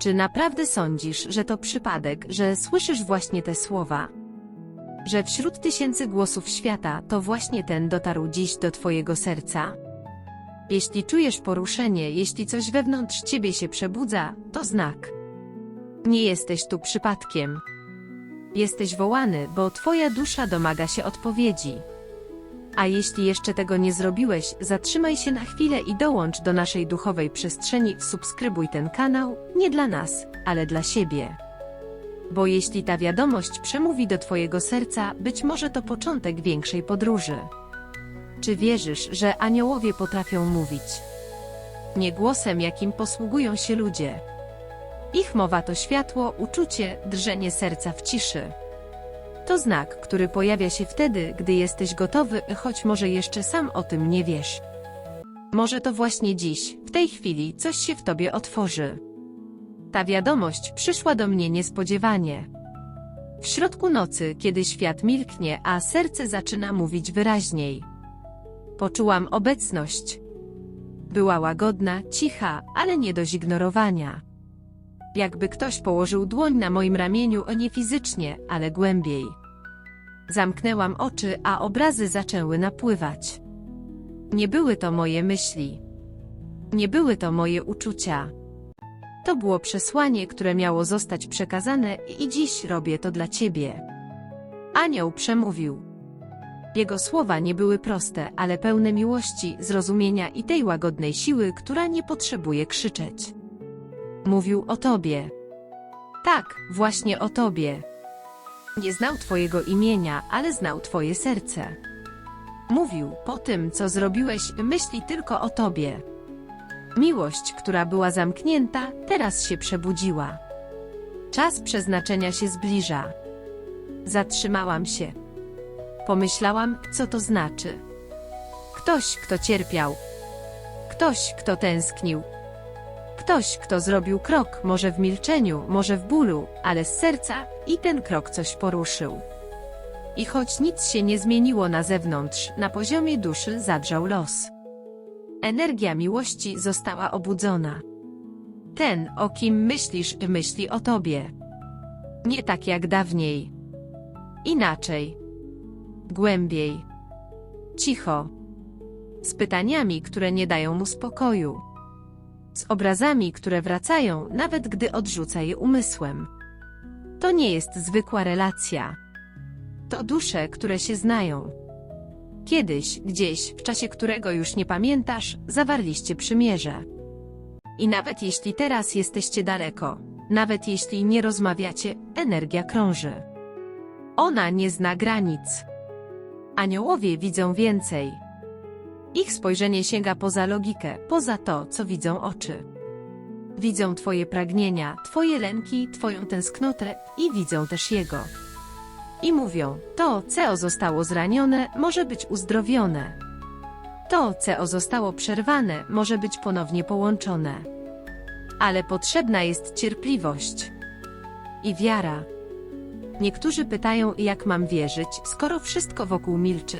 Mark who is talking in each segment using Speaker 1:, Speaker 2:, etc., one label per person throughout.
Speaker 1: Czy naprawdę sądzisz, że to przypadek, że słyszysz właśnie te słowa? Że wśród tysięcy głosów świata to właśnie ten dotarł dziś do Twojego serca? Jeśli czujesz poruszenie, jeśli coś wewnątrz Ciebie się przebudza, to znak. Nie jesteś tu przypadkiem. Jesteś wołany, bo Twoja dusza domaga się odpowiedzi. A jeśli jeszcze tego nie zrobiłeś, zatrzymaj się na chwilę i dołącz do naszej duchowej przestrzeni, subskrybuj ten kanał, nie dla nas, ale dla siebie. Bo jeśli ta wiadomość przemówi do Twojego serca, być może to początek większej podróży. Czy wierzysz, że aniołowie potrafią mówić? Nie głosem, jakim posługują się ludzie. Ich mowa to światło, uczucie, drżenie serca w ciszy. To znak, który pojawia się wtedy, gdy jesteś gotowy, choć może jeszcze sam o tym nie wiesz. Może to właśnie dziś, w tej chwili, coś się w tobie otworzy. Ta wiadomość przyszła do mnie niespodziewanie. W środku nocy, kiedy świat milknie, a serce zaczyna mówić wyraźniej. Poczułam obecność. Była łagodna, cicha, ale nie do zignorowania. Jakby ktoś położył dłoń na moim ramieniu, nie fizycznie, ale głębiej. Zamknęłam oczy, a obrazy zaczęły napływać. Nie były to moje myśli. Nie były to moje uczucia. To było przesłanie, które miało zostać przekazane i dziś robię to dla ciebie. Anioł przemówił. Jego słowa nie były proste, ale pełne miłości, zrozumienia i tej łagodnej siły, która nie potrzebuje krzyczeć. Mówił o tobie. Tak, właśnie o tobie. Nie znał twojego imienia, ale znał twoje serce. Mówił, po tym, co zrobiłeś, myśli tylko o tobie. Miłość, która była zamknięta, teraz się przebudziła. Czas przeznaczenia się zbliża. Zatrzymałam się. Pomyślałam, co to znaczy. Ktoś, kto cierpiał. Ktoś, kto tęsknił. Ktoś, kto zrobił krok, może w milczeniu, może w bólu, ale z serca i ten krok coś poruszył. I choć nic się nie zmieniło na zewnątrz, na poziomie duszy zadrżał los. Energia miłości została obudzona. Ten, o kim myślisz, myśli o tobie. Nie tak jak dawniej. Inaczej. Głębiej. Cicho. Z pytaniami, które nie dają mu spokoju. Z obrazami, które wracają, nawet gdy odrzuca je umysłem. To nie jest zwykła relacja. To dusze, które się znają. Kiedyś, gdzieś, w czasie którego już nie pamiętasz, zawarliście przymierze. I nawet jeśli teraz jesteście daleko, nawet jeśli nie rozmawiacie, energia krąży. Ona nie zna granic. Aniołowie widzą więcej. Ich spojrzenie sięga poza logikę, poza to, co widzą oczy. Widzą Twoje pragnienia, Twoje lęki, Twoją tęsknotę i widzą też Jego. I mówią, to CO zostało zranione, może być uzdrowione. To CO zostało przerwane, może być ponownie połączone. Ale potrzebna jest cierpliwość i wiara. Niektórzy pytają, jak mam wierzyć, skoro wszystko wokół milczy.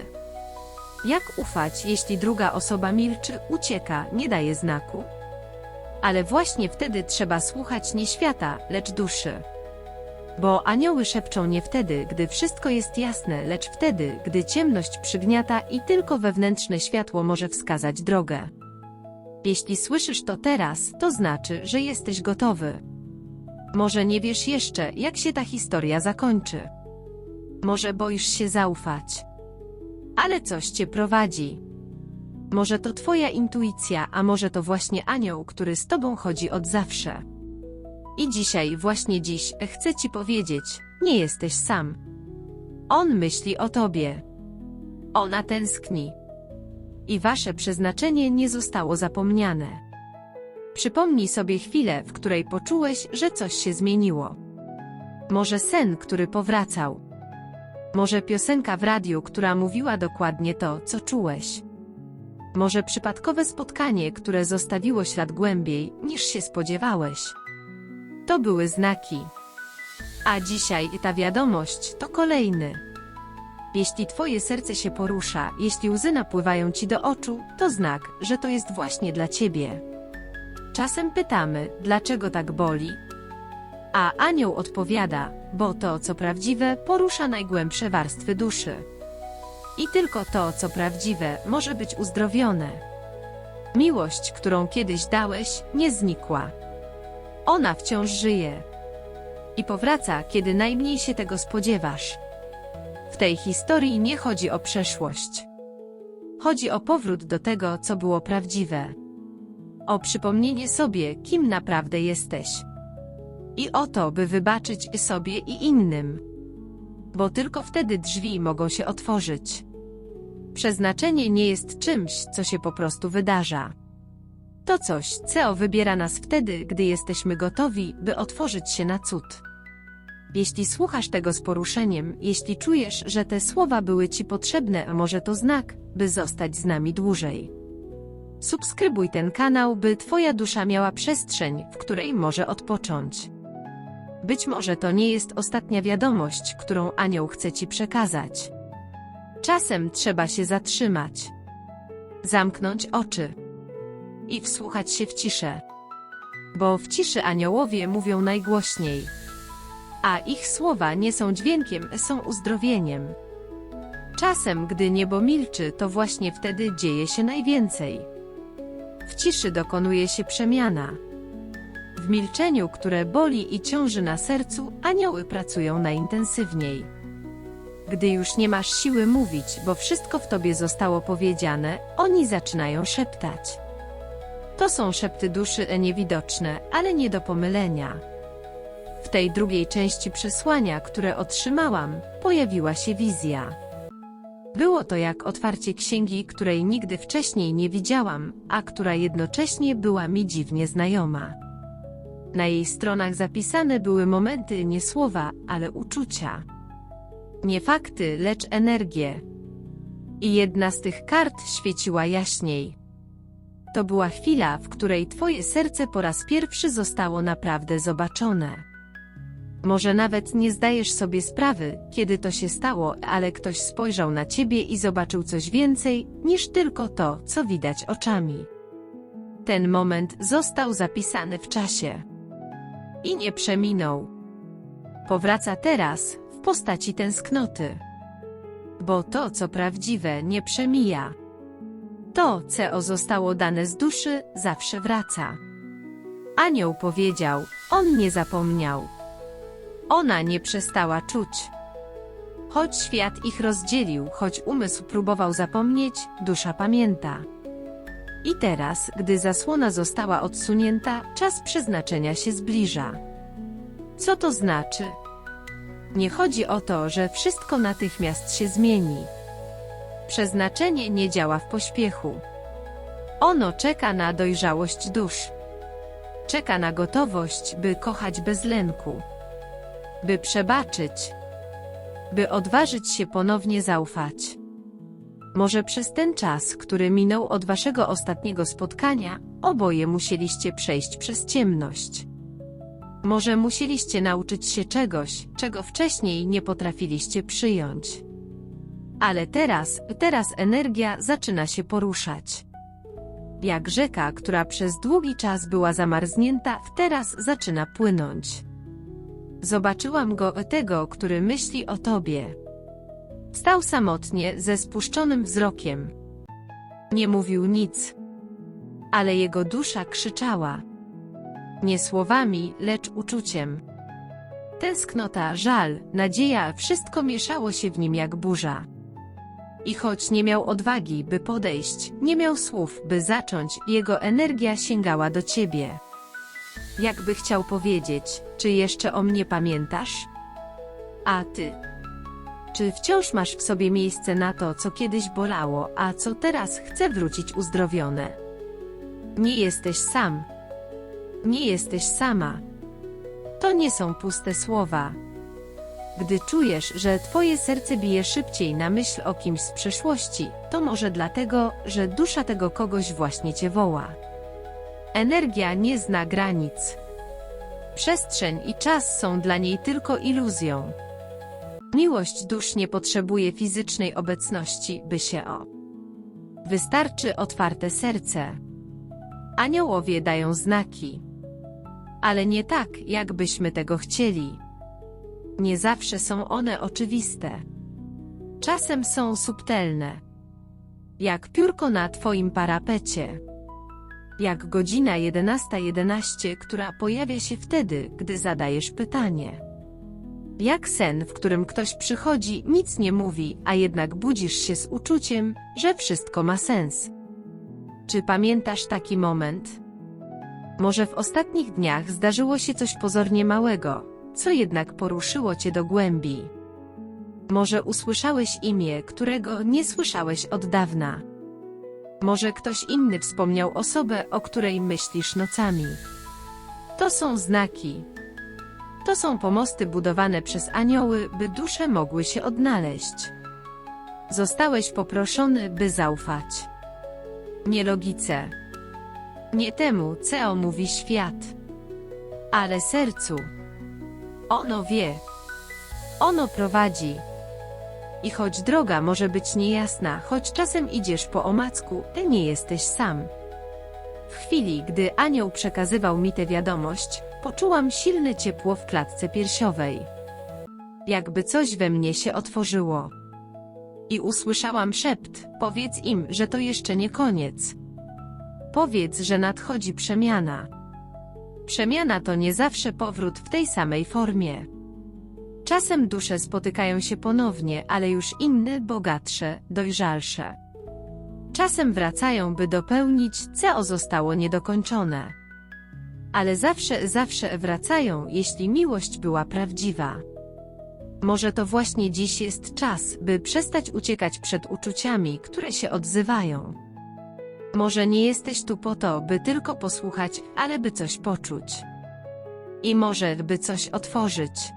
Speaker 1: Jak ufać, jeśli druga osoba milczy, ucieka, nie daje znaku? Ale właśnie wtedy trzeba słuchać nie świata, lecz duszy. Bo anioły szepczą nie wtedy, gdy wszystko jest jasne, lecz wtedy, gdy ciemność przygniata i tylko wewnętrzne światło może wskazać drogę. Jeśli słyszysz to teraz, to znaczy, że jesteś gotowy. Może nie wiesz jeszcze, jak się ta historia zakończy. Może boisz się zaufać. Ale coś cię prowadzi. Może to twoja intuicja, a może to właśnie anioł, który z tobą chodzi od zawsze. I dzisiaj, właśnie dziś, chcę ci powiedzieć, nie jesteś sam. On myśli o tobie. Ona tęskni. I wasze przeznaczenie nie zostało zapomniane. Przypomnij sobie chwilę, w której poczułeś, że coś się zmieniło. Może sen, który powracał. Może piosenka w radiu, która mówiła dokładnie to, co czułeś. Może przypadkowe spotkanie, które zostawiło ślad głębiej, niż się spodziewałeś. To były znaki. A dzisiaj ta wiadomość to kolejny. Jeśli twoje serce się porusza, jeśli łzy napływają ci do oczu, to znak, że to jest właśnie dla ciebie. Czasem pytamy, dlaczego tak boli? A anioł odpowiada, bo to, co prawdziwe, porusza najgłębsze warstwy duszy. I tylko to, co prawdziwe, może być uzdrowione. Miłość, którą kiedyś dałeś, nie znikła. Ona wciąż żyje. I powraca, kiedy najmniej się tego spodziewasz. W tej historii nie chodzi o przeszłość. Chodzi o powrót do tego, co było prawdziwe. O przypomnienie sobie, kim naprawdę jesteś. I o to, by wybaczyć sobie i innym. Bo tylko wtedy drzwi mogą się otworzyć. Przeznaczenie nie jest czymś, co się po prostu wydarza. To coś, co wybiera nas wtedy, gdy jesteśmy gotowi, by otworzyć się na cud. Jeśli słuchasz tego z poruszeniem, jeśli czujesz, że te słowa były Ci potrzebne, a może to znak, by zostać z nami dłużej. Subskrybuj ten kanał, by Twoja dusza miała przestrzeń, w której może odpocząć. Być może to nie jest ostatnia wiadomość, którą anioł chce Ci przekazać. Czasem trzeba się zatrzymać, zamknąć oczy i wsłuchać się w ciszę. Bo w ciszy aniołowie mówią najgłośniej, a ich słowa nie są dźwiękiem, są uzdrowieniem. Czasem, gdy niebo milczy, to właśnie wtedy dzieje się najwięcej. W ciszy dokonuje się przemiana. Milczeniu, które boli i ciąży na sercu, anioły pracują najintensywniej. Gdy już nie masz siły mówić, bo wszystko w tobie zostało powiedziane, oni zaczynają szeptać. To są szepty duszy niewidoczne, ale nie do pomylenia. W tej drugiej części przesłania, które otrzymałam, pojawiła się wizja. Było to jak otwarcie księgi, której nigdy wcześniej nie widziałam, a która jednocześnie była mi dziwnie znajoma. Na jej stronach zapisane były momenty nie słowa, ale uczucia. Nie fakty, lecz energię. I jedna z tych kart świeciła jaśniej. To była chwila, w której twoje serce po raz pierwszy zostało naprawdę zobaczone. Może nawet nie zdajesz sobie sprawy, kiedy to się stało, ale ktoś spojrzał na ciebie i zobaczył coś więcej, niż tylko to, co widać oczami. Ten moment został zapisany w czasie. I nie przeminął. Powraca teraz, w postaci tęsknoty. Bo to, co prawdziwe, nie przemija. To, co zostało dane z duszy, zawsze wraca. Anioł powiedział, on nie zapomniał. Ona nie przestała czuć. Choć świat ich rozdzielił, choć umysł próbował zapomnieć, dusza pamięta. I teraz, gdy zasłona została odsunięta, czas przeznaczenia się zbliża. Co to znaczy? Nie chodzi o to, że wszystko natychmiast się zmieni. Przeznaczenie nie działa w pośpiechu. Ono czeka na dojrzałość dusz. Czeka na gotowość, by kochać bez lęku. By przebaczyć. By odważyć się ponownie zaufać. Może przez ten czas, który minął od waszego ostatniego spotkania, oboje musieliście przejść przez ciemność. Może musieliście nauczyć się czegoś, czego wcześniej nie potrafiliście przyjąć. Ale teraz, teraz energia zaczyna się poruszać. Jak rzeka, która przez długi czas była zamarznięta, teraz zaczyna płynąć. Zobaczyłam go tego, który myśli o tobie. Stał samotnie, ze spuszczonym wzrokiem. Nie mówił nic. Ale jego dusza krzyczała. Nie słowami, lecz uczuciem. Tęsknota, żal, nadzieja, wszystko mieszało się w nim jak burza. I choć nie miał odwagi, by podejść, nie miał słów, by zacząć, jego energia sięgała do ciebie. Jakby chciał powiedzieć, czy jeszcze o mnie pamiętasz? A ty? Czy wciąż masz w sobie miejsce na to, co kiedyś bolało, a co teraz chce wrócić uzdrowione? Nie jesteś sam. Nie jesteś sama. To nie są puste słowa. Gdy czujesz, że twoje serce bije szybciej na myśl o kimś z przeszłości, to może dlatego, że dusza tego kogoś właśnie cię woła. Energia nie zna granic. Przestrzeń i czas są dla niej tylko iluzją. Miłość dusz nie potrzebuje fizycznej obecności, by się o. Wystarczy otwarte serce. Aniołowie dają znaki. Ale nie tak, jakbyśmy tego chcieli. Nie zawsze są one oczywiste. Czasem są subtelne. Jak piórko na twoim parapecie. Jak godzina 11.11, która pojawia się wtedy, gdy zadajesz pytanie. Jak sen, w którym ktoś przychodzi, nic nie mówi, a jednak budzisz się z uczuciem, że wszystko ma sens. Czy pamiętasz taki moment? Może w ostatnich dniach zdarzyło się coś pozornie małego, co jednak poruszyło cię do głębi. Może usłyszałeś imię, którego nie słyszałeś od dawna. Może ktoś inny wspomniał osobę, o której myślisz nocami. To są znaki. To są pomosty budowane przez anioły, by dusze mogły się odnaleźć. Zostałeś poproszony, by zaufać. Nie logice. Nie temu, co mówi świat. Ale sercu. Ono wie. Ono prowadzi. I choć droga może być niejasna, choć czasem idziesz po omacku, ty nie jesteś sam. W chwili, gdy anioł przekazywał mi tę wiadomość, poczułam silne ciepło w klatce piersiowej. Jakby coś we mnie się otworzyło. I usłyszałam szept, powiedz im, że to jeszcze nie koniec. Powiedz, że nadchodzi przemiana. Przemiana to nie zawsze powrót w tej samej formie. Czasem dusze spotykają się ponownie, ale już inne, bogatsze, dojrzalsze. Czasem wracają, by dopełnić, co zostało niedokończone. Ale zawsze, zawsze wracają, jeśli miłość była prawdziwa. Może to właśnie dziś jest czas, by przestać uciekać przed uczuciami, które się odzywają. Może nie jesteś tu po to, by tylko posłuchać, ale by coś poczuć. I może by coś otworzyć.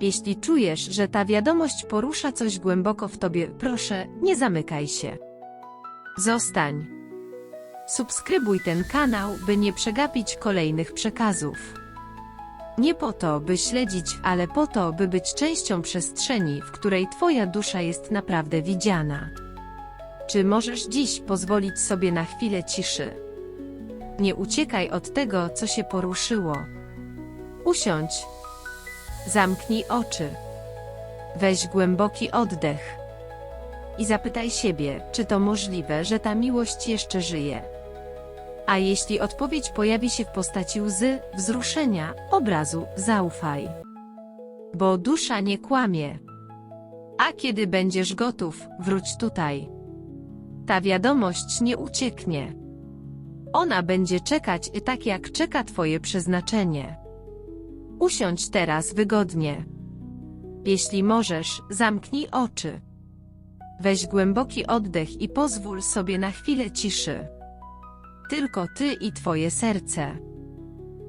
Speaker 1: Jeśli czujesz, że ta wiadomość porusza coś głęboko w tobie, proszę, nie zamykaj się. Zostań. Subskrybuj ten kanał, by nie przegapić kolejnych przekazów. Nie po to, by śledzić, ale po to, by być częścią przestrzeni, w której Twoja dusza jest naprawdę widziana. Czy możesz dziś pozwolić sobie na chwilę ciszy? Nie uciekaj od tego, co się poruszyło. Usiądź. Zamknij oczy. Weź głęboki oddech. I zapytaj siebie, czy to możliwe, że ta miłość jeszcze żyje. A jeśli odpowiedź pojawi się w postaci łzy, wzruszenia, obrazu, zaufaj. Bo dusza nie kłamie. A kiedy będziesz gotów, wróć tutaj. Ta wiadomość nie ucieknie. Ona będzie czekać tak jak czeka Twoje przeznaczenie. Usiądź teraz wygodnie. Jeśli możesz, zamknij oczy. Weź głęboki oddech i pozwól sobie na chwilę ciszy. Tylko Ty i Twoje serce.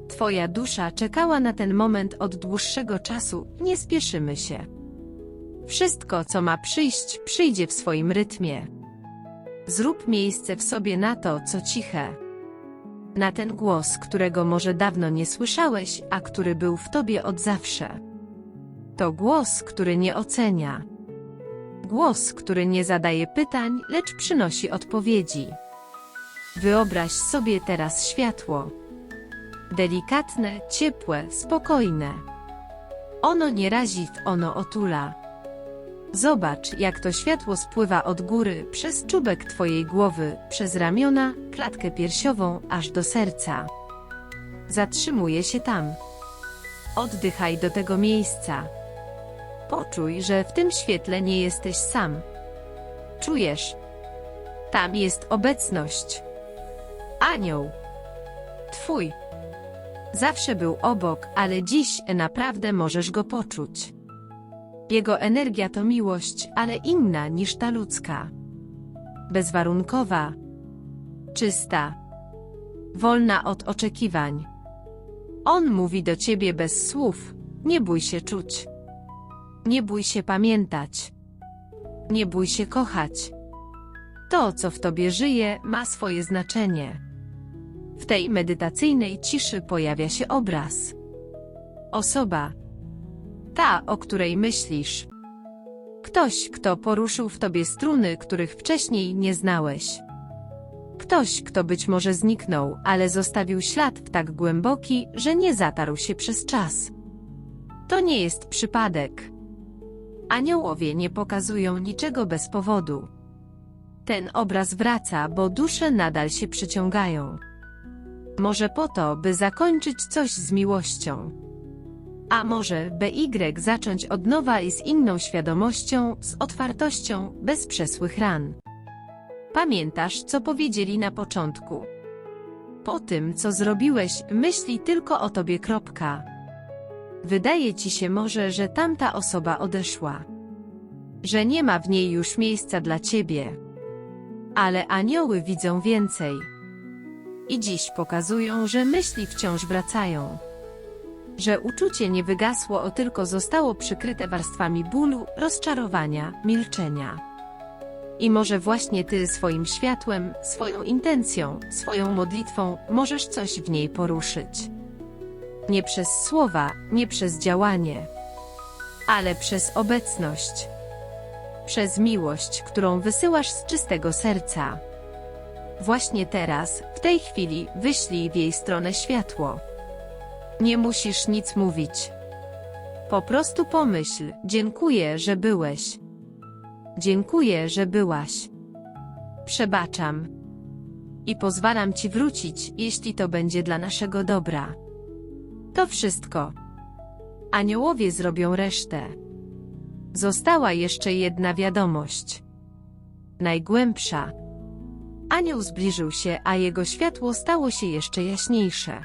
Speaker 1: Twoja dusza czekała na ten moment od dłuższego czasu, nie spieszymy się. Wszystko, co ma przyjść, przyjdzie w swoim rytmie. Zrób miejsce w sobie na to, co ciche. Na ten głos, którego może dawno nie słyszałeś, a który był w tobie od zawsze. To głos, który nie ocenia. Głos, który nie zadaje pytań, lecz przynosi odpowiedzi. Wyobraź sobie teraz światło. Delikatne, ciepłe, spokojne. Ono nie razi, ono otula. Zobacz, jak to światło spływa od góry, przez czubek Twojej głowy, przez ramiona, klatkę piersiową, aż do serca. Zatrzymuje się tam. Oddychaj do tego miejsca. Poczuj, że w tym świetle nie jesteś sam. Czujesz. Tam jest obecność. Anioł. Twój. Zawsze był obok, ale dziś naprawdę możesz go poczuć. Jego energia to miłość, ale inna niż ta ludzka. Bezwarunkowa, czysta, wolna od oczekiwań. On mówi do ciebie bez słów: nie bój się czuć. Nie bój się pamiętać. Nie bój się kochać. To, co w tobie żyje, ma swoje znaczenie. W tej medytacyjnej ciszy pojawia się obraz. Osoba, ta, o której myślisz. Ktoś, kto poruszył w tobie struny, których wcześniej nie znałeś. Ktoś, kto być może zniknął, ale zostawił ślad tak głęboki, że nie zatarł się przez czas. To nie jest przypadek. Aniołowie nie pokazują niczego bez powodu. Ten obraz wraca, bo dusze nadal się przyciągają. Może po to, by zakończyć coś z miłością. A może BY zacząć od nowa i z inną świadomością, z otwartością, bez przesłych ran. Pamiętasz, co powiedzieli na początku? Po tym, co zrobiłeś, myśli tylko o tobie. Kropka. Wydaje ci się może, że tamta osoba odeszła. Że nie ma w niej już miejsca dla ciebie. Ale anioły widzą więcej. I dziś pokazują, że myśli wciąż wracają. Że uczucie nie wygasło, o tylko zostało przykryte warstwami bólu, rozczarowania, milczenia. I może właśnie ty swoim światłem, swoją intencją, swoją modlitwą możesz coś w niej poruszyć. Nie przez słowa, nie przez działanie, ale przez obecność. Przez miłość, którą wysyłasz z czystego serca. Właśnie teraz, w tej chwili, wyślij w jej stronę światło. Nie musisz nic mówić. Po prostu pomyśl, dziękuję, że byłeś. Dziękuję, że byłaś. Przebaczam. I pozwalam ci wrócić, jeśli to będzie dla naszego dobra. To wszystko. Aniołowie zrobią resztę. Została jeszcze jedna wiadomość. Najgłębsza. Anioł zbliżył się, a jego światło stało się jeszcze jaśniejsze.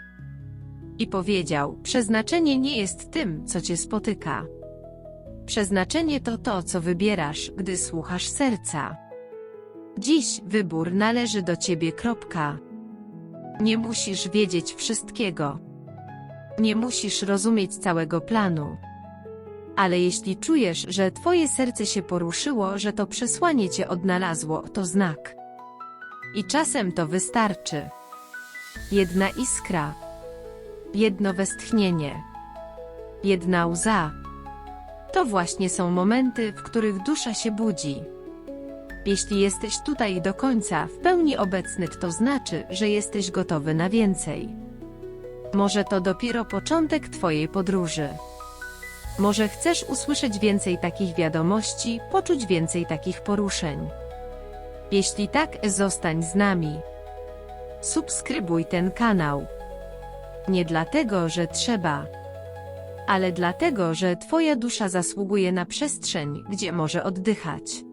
Speaker 1: I powiedział: Przeznaczenie nie jest tym, co cię spotyka. Przeznaczenie to to, co wybierasz, gdy słuchasz serca. Dziś wybór należy do ciebie. Kropka. Nie musisz wiedzieć wszystkiego. Nie musisz rozumieć całego planu. Ale jeśli czujesz, że twoje serce się poruszyło, że to przesłanie cię odnalazło, to znak. I czasem to wystarczy. Jedna iskra. Jedno westchnienie. Jedna łza. To właśnie są momenty, w których dusza się budzi. Jeśli jesteś tutaj do końca, w pełni obecny, to znaczy, że jesteś gotowy na więcej. Może to dopiero początek Twojej podróży. Może chcesz usłyszeć więcej takich wiadomości, poczuć więcej takich poruszeń. Jeśli tak, zostań z nami. Subskrybuj ten kanał. Nie dlatego, że trzeba, ale dlatego, że Twoja dusza zasługuje na przestrzeń, gdzie może oddychać.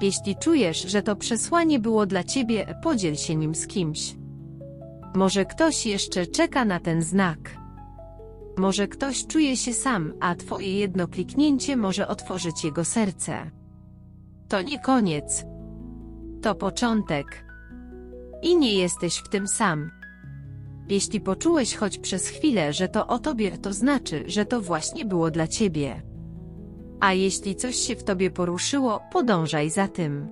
Speaker 1: Jeśli czujesz, że to przesłanie było dla Ciebie, podziel się nim z kimś. Może ktoś jeszcze czeka na ten znak. Może ktoś czuje się sam, a Twoje jedno kliknięcie może otworzyć jego serce. To nie koniec. To początek. I nie jesteś w tym sam. Jeśli poczułeś choć przez chwilę, że to o tobie, to znaczy, że to właśnie było dla ciebie. A jeśli coś się w tobie poruszyło, podążaj za tym.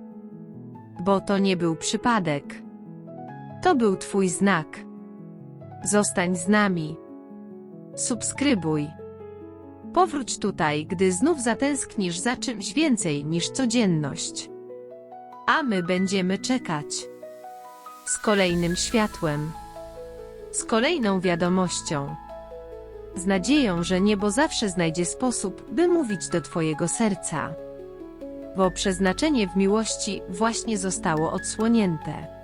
Speaker 1: Bo to nie był przypadek. To był twój znak. Zostań z nami. Subskrybuj. Powróć tutaj, gdy znów zatęsknisz za czymś więcej niż codzienność. A my będziemy czekać. Z kolejnym światłem. Z kolejną wiadomością. Z nadzieją, że niebo zawsze znajdzie sposób, by mówić do Twojego serca. Bo przeznaczenie w miłości właśnie zostało odsłonięte.